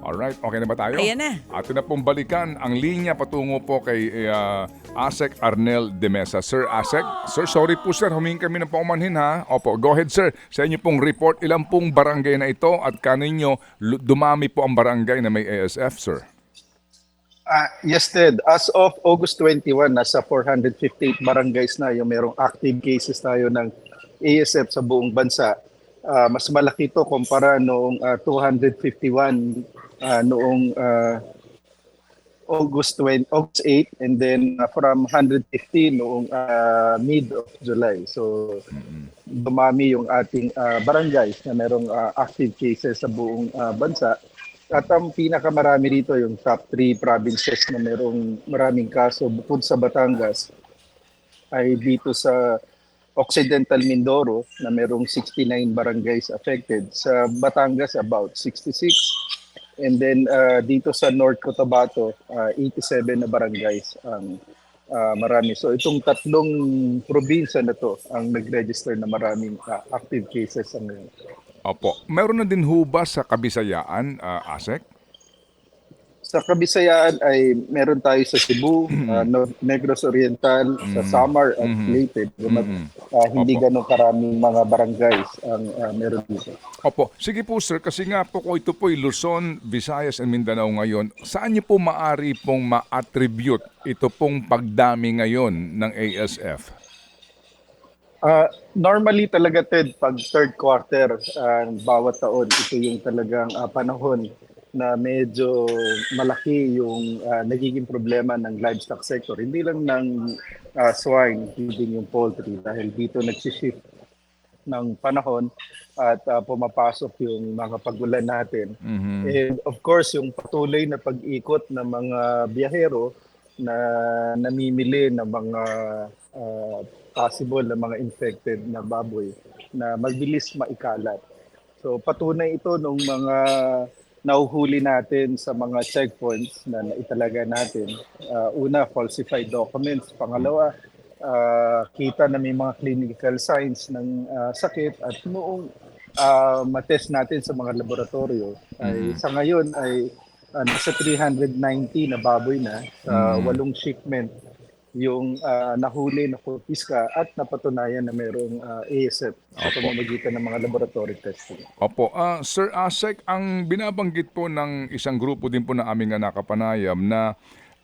Alright, okay na ba tayo? Ayan na. Atin na pong balikan ang linya patungo po kay uh, Asek Arnel de Mesa. Sir Asek, sir, sorry po sir, humingi kami ng paumanhin ha. Opo, go ahead sir. Sa inyo pong report, ilang pong barangay na ito at kaninyo dumami po ang barangay na may ASF, sir? Ah, yes, Ted. As of August 21, nasa 458 barangays na yung merong active cases tayo ng ASF sa buong bansa. Ah, mas malaki ito kumpara noong ah, 251 ah, noong ah, August 20, August 8 and then ah, from 150 noong ah, mid of July. So dumami yung ating ah, barangays na merong ah, active cases sa buong ah, bansa. At ang pinakamarami rito yung top 3 provinces na merong maraming kaso bukod sa Batangas ay dito sa Occidental Mindoro na merong 69 barangays affected. Sa Batangas about 66 and then uh, dito sa North Cotabato uh, 87 na barangays ang uh, marami. So itong tatlong probinsya na to ang nag-register na maraming uh, active cases ang ngayon. Opo. Meron na din hubas sa Kabisayaan, ah, Asek? Sa Kabisayaan ay meron tayo sa Cebu, uh, No- Negros Oriental, sa Samar at Leyte. Mhm. Uh, hindi Opo. ganun karaming mga barangays ang uh, meron dito. Opo. Sige po sir, kasi nga po kung ito po Luzon, Visayas and Mindanao ngayon, saan niyo po maari pong ma-attribute ito pong pagdami ngayon ng ASF? Uh, normally talaga Ted, pag third quarter uh, bawat taon, ito yung talagang uh, panahon na medyo malaki yung uh, nagiging problema ng livestock sector. Hindi lang ng uh, swine, hindi yung poultry dahil dito nagsishift ng panahon at uh, pumapasok yung mga pagulan natin. Mhm. And of course, yung patuloy na pag-ikot ng mga biyahero na namimili ng mga uh, possible na mga infected na baboy na mabilis maikalat. So patunay ito ng mga nauhuli natin sa mga checkpoints na naitalaga natin. Uh, una, falsified documents. Pangalawa, uh, kita na may mga clinical signs ng uh, sakit at noong uh, matest natin sa mga laboratorio ay sa ngayon ay uh, nasa 390 na baboy na sa walong shipment yung uh, nahuli na kumpiska at napatunayan na mayroong uh, ASF sa pamamagitan ng mga laboratory testing. Opo. Ah, Sir Asek, ang binabanggit po ng isang grupo din po na aming nga nakapanayam na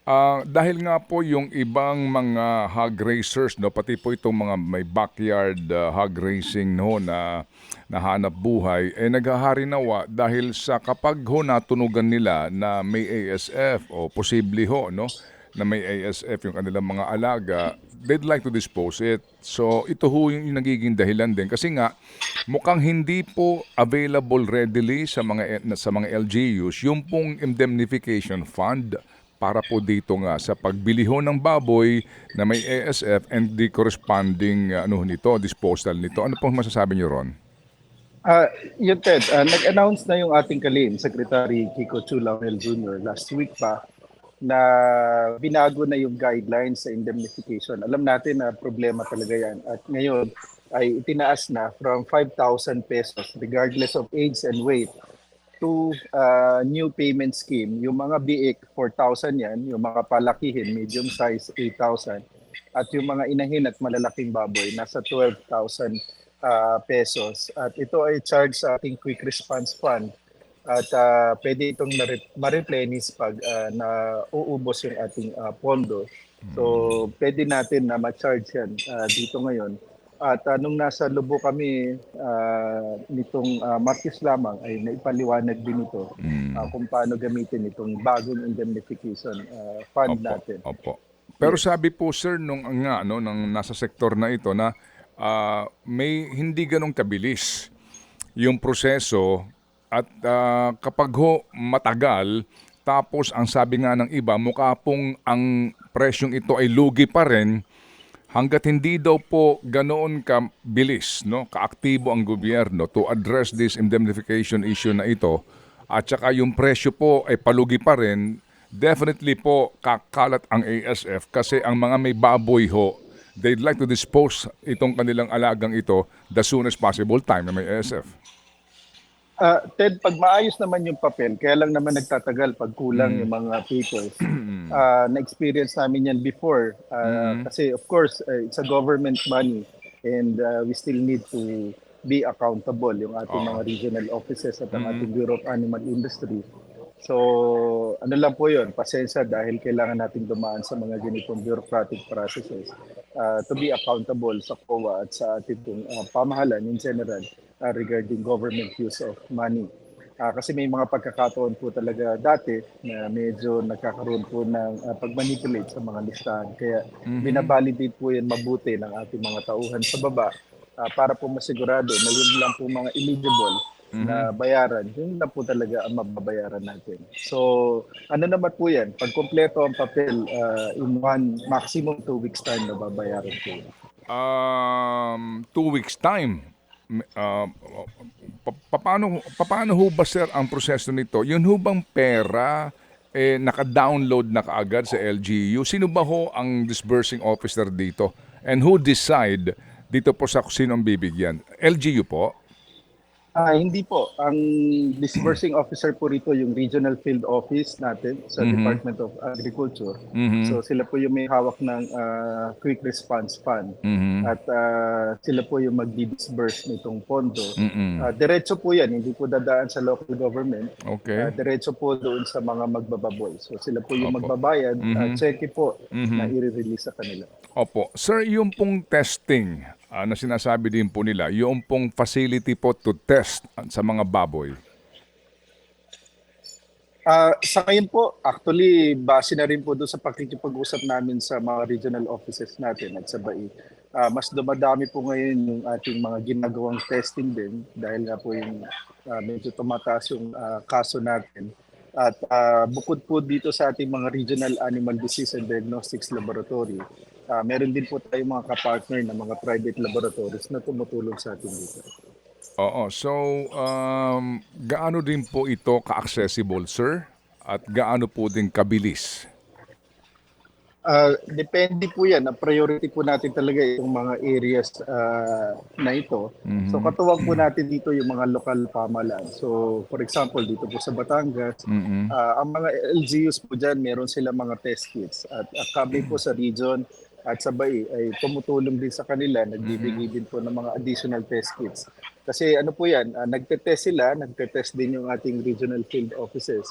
ah, dahil nga po yung ibang mga hog racers, no, pati po itong mga may backyard ah, hog racing no, na nahanap buhay, eh naghahari nawa dahil sa kapag ho natunugan nila na may ASF o posible ho, no, na may ASF yung kanilang mga alaga, they'd like to dispose it. So ito ho yung nagiging dahilan din kasi nga mukhang hindi po available readily sa mga sa mga LGUs yung pong indemnification fund para po dito nga sa pagbili ho ng baboy na may ASF and the corresponding uh, ano nito, disposal nito. Ano pong masasabi niyo ron? Ah, yun Ted, ah, nag-announce na yung ating kalim, Secretary Kiko Chulamel Jr. last week pa na binago na yung guidelines sa indemnification. Alam natin na problema talaga yan. At ngayon ay itinaas na from 5,000 pesos regardless of age and weight to uh, new payment scheme. Yung mga biik, 4,000 yan. Yung mga palakihin, medium size, 8,000. At yung mga inahin at malalaking baboy, nasa 12,000 uh, pesos. At ito ay charge sa ating quick response fund at uh, pwede itong ma-replenish pag uh, na uubos yung ating uh, pondo. So pwede natin na ma-charge yan uh, dito ngayon. At uh, nung nasa Lubo kami uh, nitong uh, Martes lamang ay naipaliwanag din ito uh, kung paano gamitin itong bagong indemnification uh, fund natin. Opo. Pero sabi po sir nung nga no nang nasa sektor na ito na ah, may hindi ganong kabilis yung proseso at ah, kapag ho matagal tapos ang sabi nga ng iba mukha pong ang presyong ito ay lugi pa rin hanggat hindi daw po ganoon ka bilis no kaaktibo ang gobyerno to address this indemnification issue na ito at saka yung presyo po ay palugi pa rin definitely po kakalat ang ASF kasi ang mga may baboy ho they'd like to dispose itong kanilang alagang ito the soonest possible time na may ASF Ah, Ted, pag maayos naman yung papel, kaya lang naman nagtatagal pag kulang yung mga papers. Ah, na-experience namin yan before. Ah, Kasi of course, eh, it's a government money and ah, we still need to be accountable yung ating mga regional offices at ang ating Bureau of Animal Industry. So, ano lang po yun, pasensya dahil kailangan nating dumaan sa mga ganitong bureaucratic processes ah, to be accountable sa COA at sa ating ah, pamahalan in general ah, regarding government use of money. Ah, kasi may mga pagkakataon po talaga dati na medyo nagkakaroon po ng ah, pag-manipulate sa mga listahan. Kaya binabalidate po yan mabuti ng ating mga tauhan sa baba ah, para po masigurado na yun lang po mga eligible na bayaran, yun lang po talaga ang mababayaran natin. So, ano naman po yan, pag kompleto ang papel, ah, in one, maximum two weeks time na babayaran po. Um, two weeks time. Uh, pa- paano, paano ho ba sir ang proseso nito? Yun ho bang pera eh, naka-download na kaagad sa LGU? Sino ba ho ang disbursing officer dito? And who decide dito po sa sino ang bibigyan? LGU po? Ah, hindi po. Ang disbursing officer po rito yung regional field office natin sa Department of Agriculture. So sila po yung may hawak ng ah, quick response fund. At ah, sila po yung magdi-disburse nitong pondo. Ah, diretso po yan, hindi po dadaan sa local government. Okay. Ah, diretso po doon sa mga magbababoy. So sila po yung Opo. magbabayad, ah, cheque po na i-release sa kanila. Opo. Sir, yung pong testing ah, na sinasabi din po nila, yung pong facility po to test sa mga baboy. Ah, sa ngayon po, actually, base na rin po doon sa pakikipag-usap namin sa mga regional offices natin at sa BAI. Ah, mas dumadami po ngayon yung ating mga ginagawang testing din dahil nga po yung ah, medyo tumataas yung ah, kaso natin. At ah, bukod po dito sa ating mga regional animal disease and diagnostics laboratory, ah, meron din po tayong mga kapartner na mga private laboratories na tumutulong sa atin dito. Oo. So, um, gaano din po ito ka-accessible, sir? At gaano po din kabilis? Ah, depende po yan. Ang priority po natin talaga itong mga areas ah, na ito. So katuwang po natin dito yung mga lokal pamahalaan. So for example, dito po sa Batangas, ah, ang mga LGUs po dyan, meron sila mga test kits. At uh, kami po sa region at sa BAI ay tumutulong din sa kanila, nagbibigay din po ng mga additional test kits. Kasi ano po yan, ah, nagte-test sila, nagte-test din yung ating regional field offices.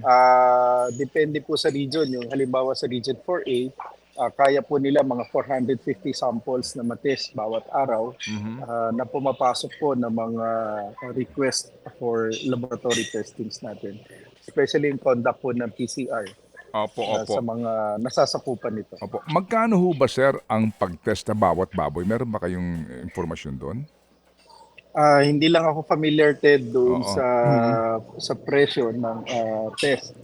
Ah, depende po sa region. Yung halimbawa sa Region 4A, ah, kaya po nila mga 450 samples na matest bawat araw ah, na pumapasok po ng mga request for laboratory testings natin. Especially yung conduct po ng PCR Opo, opo. sa mga nasasakupan nito. Opo. Magkano ho ba, sir, ang pag-test na bawat baboy? Meron ba kayong informasyon doon? Ah, hindi lang ako familiar Ted doon Oo. sa sa presyo ng ah, test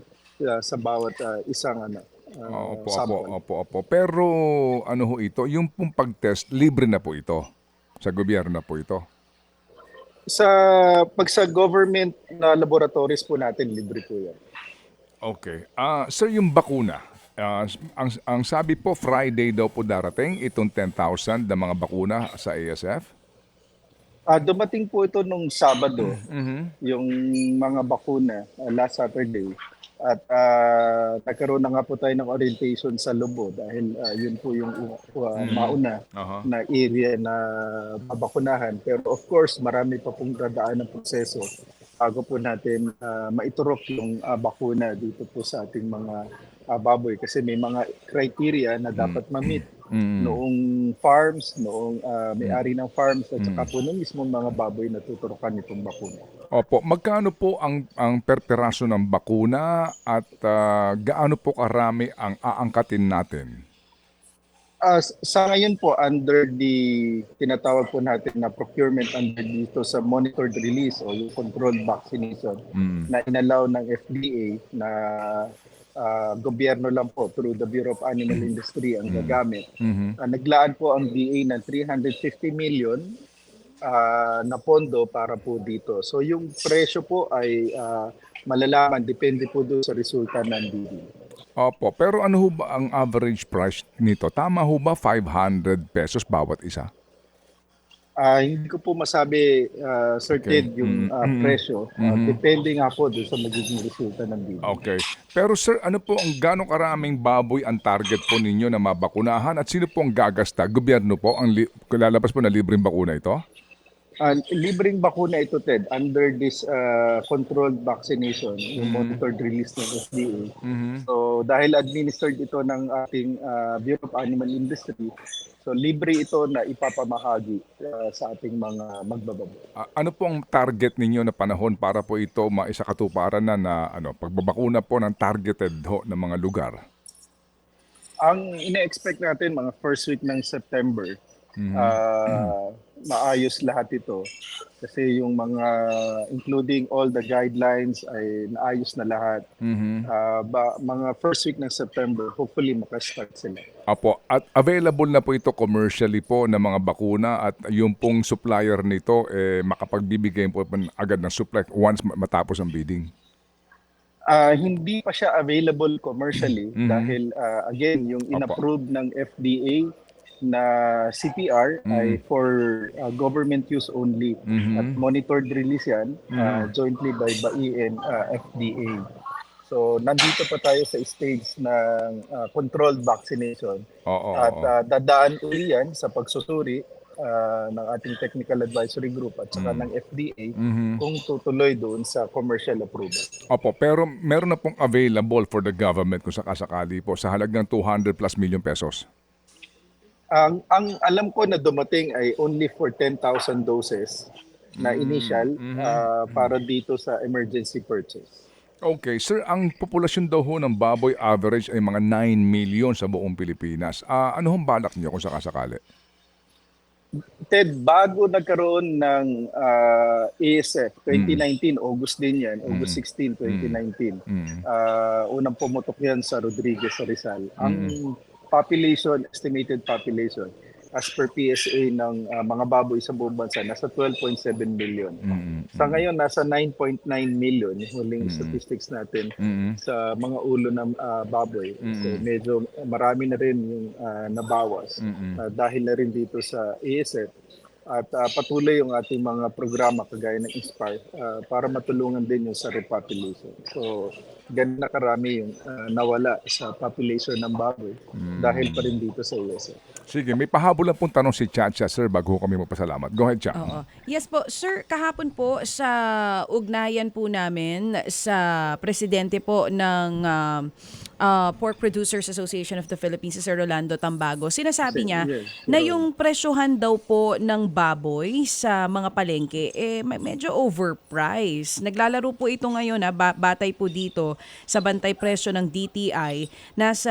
ah, sa bawat ah, isang ano Oo, Opo, opo, opo, opo. Pero ano ho ito, yung pong pag-test, libre na po ito. Sa gobyerno na po ito. Sa pag sa government na laboratories po natin libre po 'yan. Okay. Ah, sir, yung bakuna. ah, ang, ang sabi po, Friday daw po darating itong 10,000 na mga bakuna sa ASF. Ah, dumating po ito nung Sabado, Mm-hmm. yung mga bakuna ah, last Saturday. At ah, nagkaroon na nga po tayo ng orientation sa Lobo dahil ah, yun po yung uh, mauna Aha. na area na babakunahan. Pero of course, marami pa pong dadaan ng proseso bago po natin ah, maiturok yung ah, bakuna dito po sa ating mga ah, baboy. Kasi may mga criteria na dapat ma-meet. Noong farms, noong ah, may-ari ng farms at saka po ng mismong mga baboy na tuturukan itong bakuna. Opo, magkano po ang ang per peraso ng bakuna at ah, gaano po karami ang aangkatin natin? S- sa ngayon po, under the tinatawag po natin na procurement under dito sa monitored release o yung controlled vaccination na inalaw ng FDA na ah, gobyerno lang po through the Bureau of Animal Industry ang gagamit. Ah, naglaan po ang DA ng 350 million ah, na pondo para po dito. So yung presyo po ay ah, malalaman, depende po doon sa resulta ng DA. Opo, pero ano ho ba ang average price nito? Tama ho ba 500 pesos bawat isa? Ah, hindi ko po masabi uh, certain Okay. yung Mm, ah, mm, presyo. Ah, mhm. depende nga po doon sa magiging resulta ng bidding. Okay. Pero sir, ano po ang gano'ng karaming baboy ang target po ninyo na mabakunahan at sino po ang gagasta? Gobyerno po ang li- lalabas po na libreng bakuna ito? Ah, libreng bakuna ito, Ted, under this ah, controlled vaccination, yung monitored release ng FDA. Mhm. So dahil administered ito ng ating ah, Bureau of Animal Industry, so libre ito na ipapamahagi ah, sa ating mga magbababoy. A- ano po ang target ninyo na panahon para po ito maisakatuparan na na ano, pagbabakuna po ng targeted ho ng mga lugar? Ang ina-expect natin mga first week ng September, Mhm. ah, maayos lahat ito. Kasi yung mga, including all the guidelines ay naayos na lahat. Mhm. Ah, ba, mga first week ng September, hopefully makastart sila. Apo, at available na po ito commercially po ng mga bakuna at yung pong supplier nito eh, makapagbibigay po agad ng supply once ma- matapos ang bidding. Ah, hindi pa siya available commercially Mhm. dahil ah, again, yung inapprove ng FDA na CPR ay for ah, government use only Mhm. at monitored release yan ah, jointly by BAI and ah, FDA. So nandito pa tayo sa stage ng ah, controlled vaccination Oo. at oo. ah, dadaan uli yan sa pagsusuri ah, ng ating technical advisory group at saka ng FDA Mhm. kung tutuloy doon sa commercial approval. Opo, pero meron na pong available for the government kung sakasakali po sa halagang 200 plus million pesos. Ang ang alam ko na dumating ay only for 10,000 doses na initial ah, para dito sa emergency purchase. Okay, sir, ang populasyon daw ho ng baboy average ay mga 9 million sa buong Pilipinas. Ah, ano hong balak niyo kung sakasakali? Ted, bago nagkaroon ng ah, ASF 2019, August din yan, August 16, 2019. Mm. Ah, unang pumutok yan sa Rodriguez sa Rizal. Ang population, estimated population, as per PSA ng ah, mga baboy sa buong bansa, nasa 12.7 million. Mm. Sa ngayon, nasa 9.9 million yung huling statistics natin Mm. sa mga ulo ng ah, baboy. So medyo marami na rin yung ah, nabawas Mm. ah, dahil na rin dito sa ASF. At ah, patuloy yung ating mga programa kagaya ng Inspire ah, para matulungan din yung sa repopulation. So ganun na karami yung ah, nawala sa population ng baboy dahil pa rin dito sa ASF. Sige, may pahabol lang pong tanong si Chacha, sir, bago kami magpasalamat. Go ahead, Cha. Oo. Yes po, sir, kahapon po sa ugnayan po namin sa presidente po ng um, uh, Pork Producers Association of the Philippines, si Sir Rolando Tambago, sinasabi niya Yes, na yung presyohan daw po ng baboy sa mga palengke, eh me- medyo overpriced. Naglalaro po ito ngayon, ha, ba- batay po dito sa bantay presyo ng DTI, nasa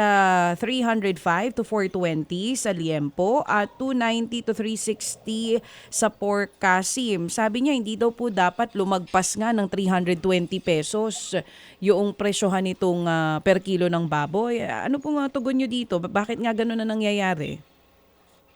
305 to 420 sa liempo at 290 to 360 sa pork kasim. Sabi niya hindi daw po dapat lumagpas nga ng 320 pesos yung presyohan nitong ah, per kilo ng baboy. Ano po mga tugon nyo dito? Ba- Bakit nga ganun na nangyayari?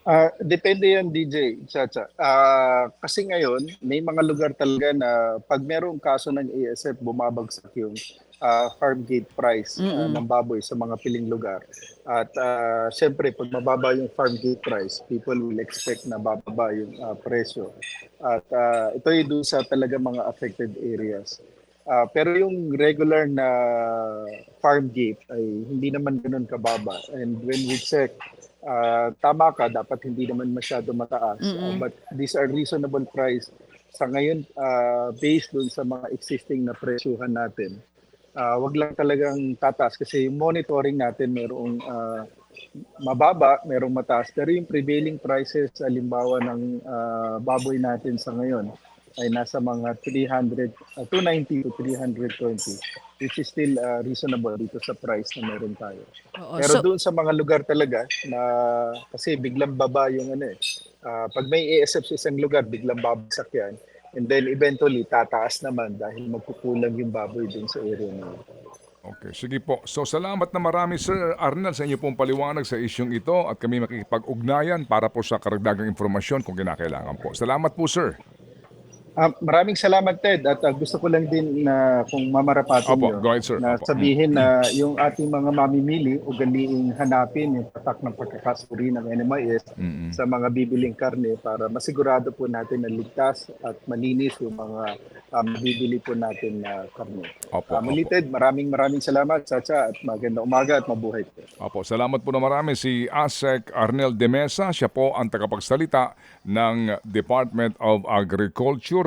Ah, depende yan, DJ Chacha. Ah, kasi ngayon, may mga lugar talaga na pag merong kaso ng ASF, bumabagsak yung ah, farm gate price ah, ng baboy sa mga piling lugar. At ah, syempre, pag mababa yung farm gate price, people will expect na bababa yung ah, presyo. At ah, ito yung doon sa talaga mga affected areas. Ah, pero yung regular na farm gate ay hindi naman ganun kababa. And when we check, ah, tama ka, dapat hindi naman masyado mataas. Ah, but these are reasonable price sa ngayon ah, based dun sa mga existing na presyuhan natin. Ah, wag lang talagang tataas kasi yung monitoring natin merong ah, mababa, merong mataas. Pero yung prevailing prices, alimbawa ng ah, baboy natin sa ngayon, ay nasa mga 300, ah, 290 to 320, which is still ah, reasonable dito sa price na meron tayo. Oo, Pero so- doon sa mga lugar talaga na kasi biglang baba yung ano eh. ah, pag may ASF sa isang lugar, biglang babagsak yan. And then eventually tataas naman dahil magkukulang yung baboy dun sa area na yun. Okay, sige po. So salamat na marami Sir Arnel sa inyo pong paliwanag sa isyong ito at kami makikipag-ugnayan para po sa karagdagang informasyon kung kinakailangan po. Salamat po Sir. Ah, maraming salamat Ted at ah, gusto ko lang din na kung mamarapatin Opo, niyo go ahead, sir. na Opo. sabihin na yung ating mga mamimili ugaliing hanapin yung tatak ng pagkakasuri ng NMIS sa mga bibiling karne para masigurado po natin na ligtas at malinis yung mga ah, mabibili po natin na karne. Opo, Ah, muli opo. Ted, maraming maraming salamat Chacha at magandang umaga at mabuhay po. Opo, salamat po na marami si ASEC Arnel de Mesa. Siya po ang tagapagsalita ng Department of Agriculture.